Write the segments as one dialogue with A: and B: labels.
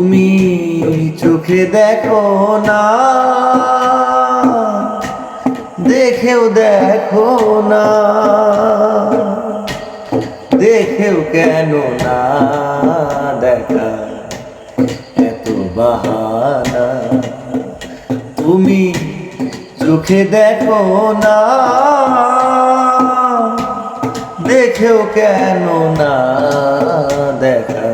A: তুমি চোখে দেখো না, দেখেও দেখো না, দেখেও কেন না দেখা এত বাহানা। তুমি চোখে দেখো না, দেখেও কেন না দেখা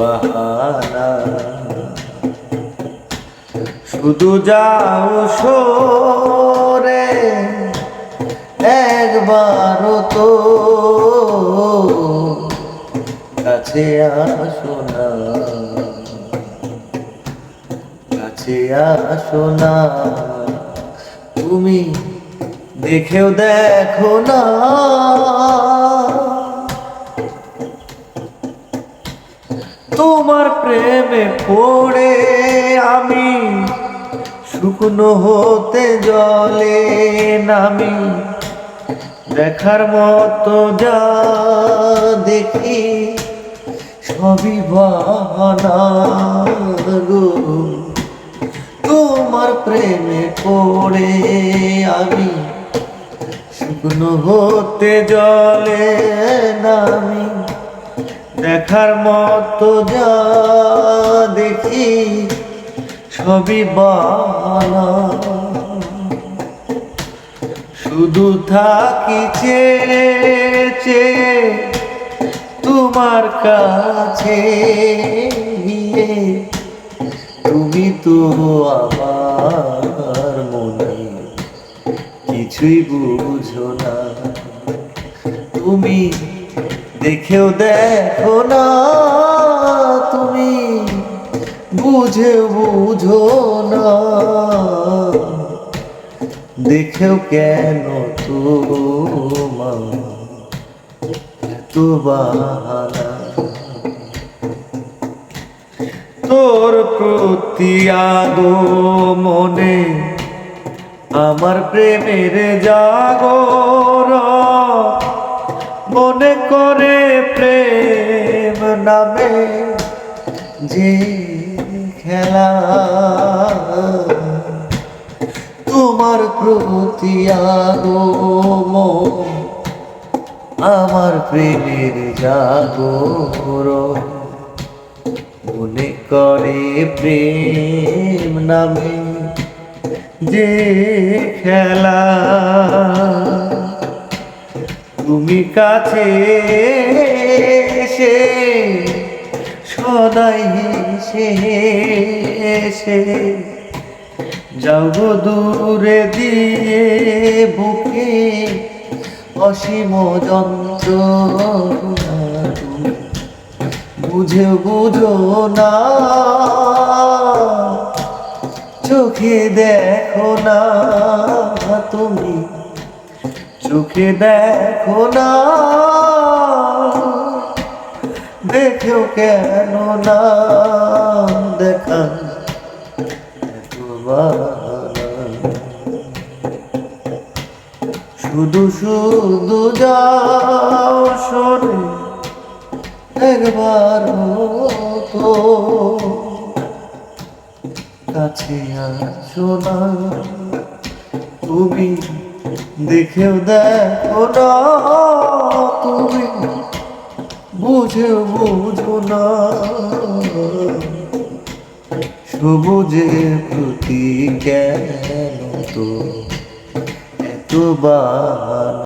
A: বাহানা। শুধু যাও সরে, একবারও তো কাছে আসো না। কাছে আসো না। তুমি দেখেও দেখো না। প্রেমে পড়ে আমি, শুকনো হতে জলে নামি। দেখার মতো যা দেখি, সবই গো। তোমার প্রেমে পড়ে আমি, শুকনো হতে জলে নামি। দেখার মতো যা দেখি ছবি বানা শুধু থাকি চেয়ে চেয়ে তোমার কাছে তুমি তো আমার মনে কিছুই বুঝো না। তুমি দেখেও দেখো না তুমি বুঝে বুঝো না। দেখেও কেন বাহানা? তোর প্রতি আগো মনে আমার প্রেমের জাগর মনে করে প্রেম নামে যে খেলা। তোমার প্রতি আগো আমার প্রেমের জাগর মনে করে প্রেম নামে যে খেলা। তুমি কাছে এসে, সদাই হেসে যাও গো দূরে দিয়ে বুকে অসীম যন্ত্র বুঝে বুঝো না, চোখে দেখো না তুমি। চোখে দেখো না। দেখো কেন না দেখা। শুধু শুধু যাও সরে একবার তো কাছে আসো না, তুমি দেখেও দেখো না তুমি বুঝেও বুঝো না। সবুজে প্রতি কেন তো এত বা